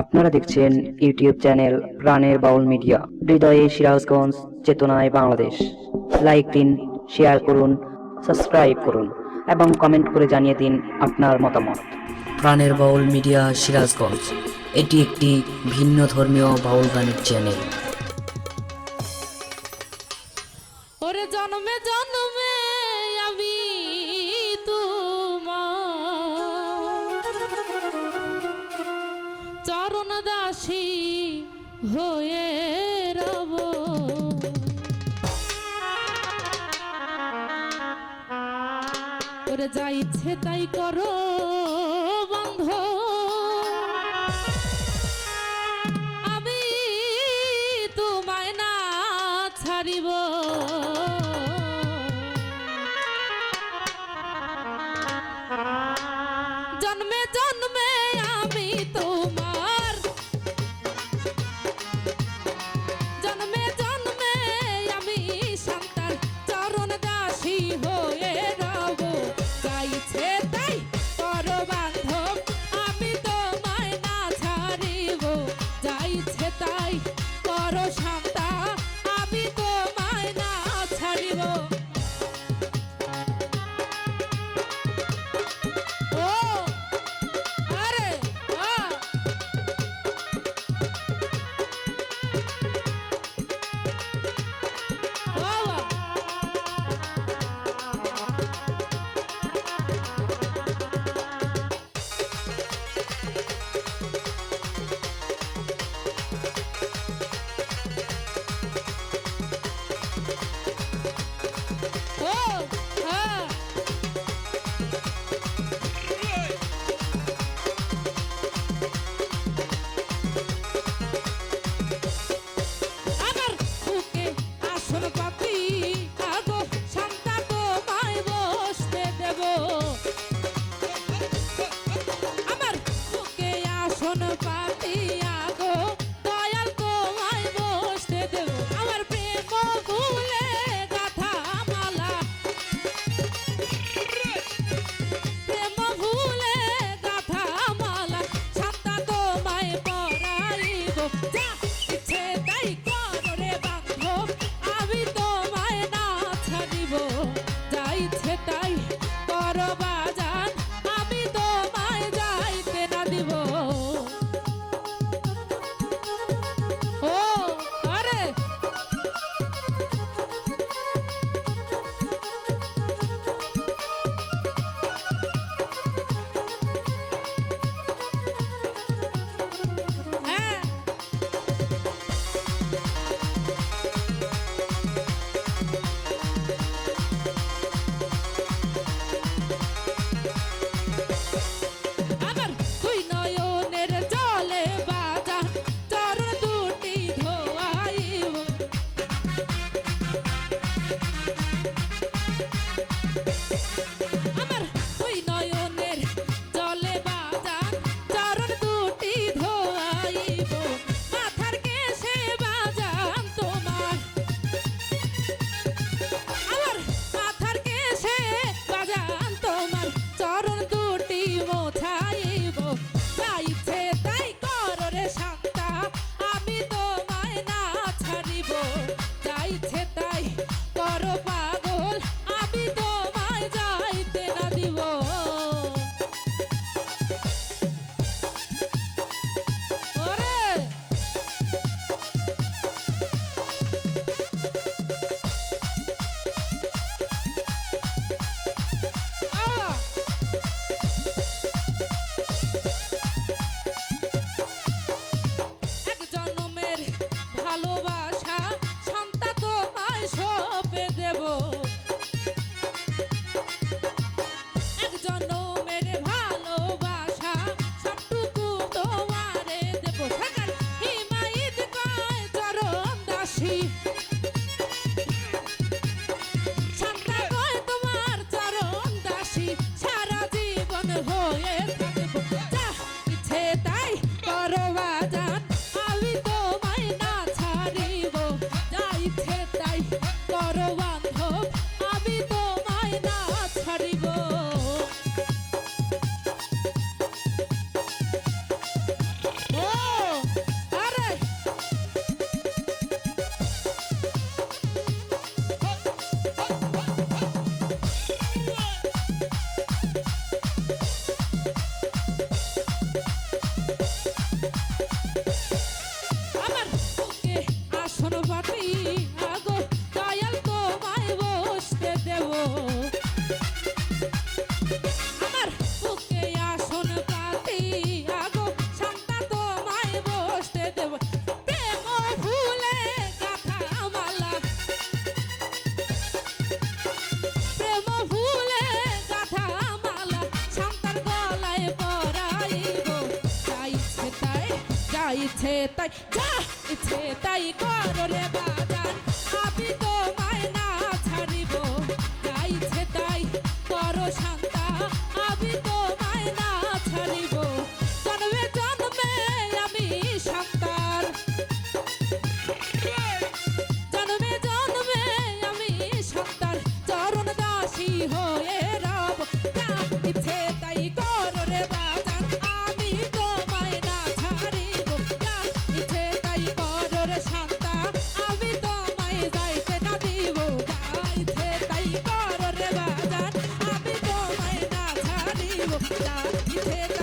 আপনারা দেখছেন YouTube channel প্রাণের বাউল মিডিয়া। হৃদয়ে সিরাজগঞ্জ, চেতনায় বাংলাদেশ। লাইক দিন, শেয়ার করুন, সাবস্ক্রাইব করুন এবং কমেন্ট করে জানিয়ে দিন আপনার মতামত। প্রাণের বাউল মিডিয়া সিরাজগঞ্জ, এটি একটি ভিন্ন ধর্মীয় বাউল গানের চ্যানেল। দাসী হয়ে রব। ওরে যা ইচ্ছে তাই করো বন্ধ। ইচ্ছে তাই, যা ইচ্ছে তাই করলে বাজান আমি তোমায় না ছাড়িব তাই ইচ্ছে তাই করো শান্তা। আমি তো You la, la,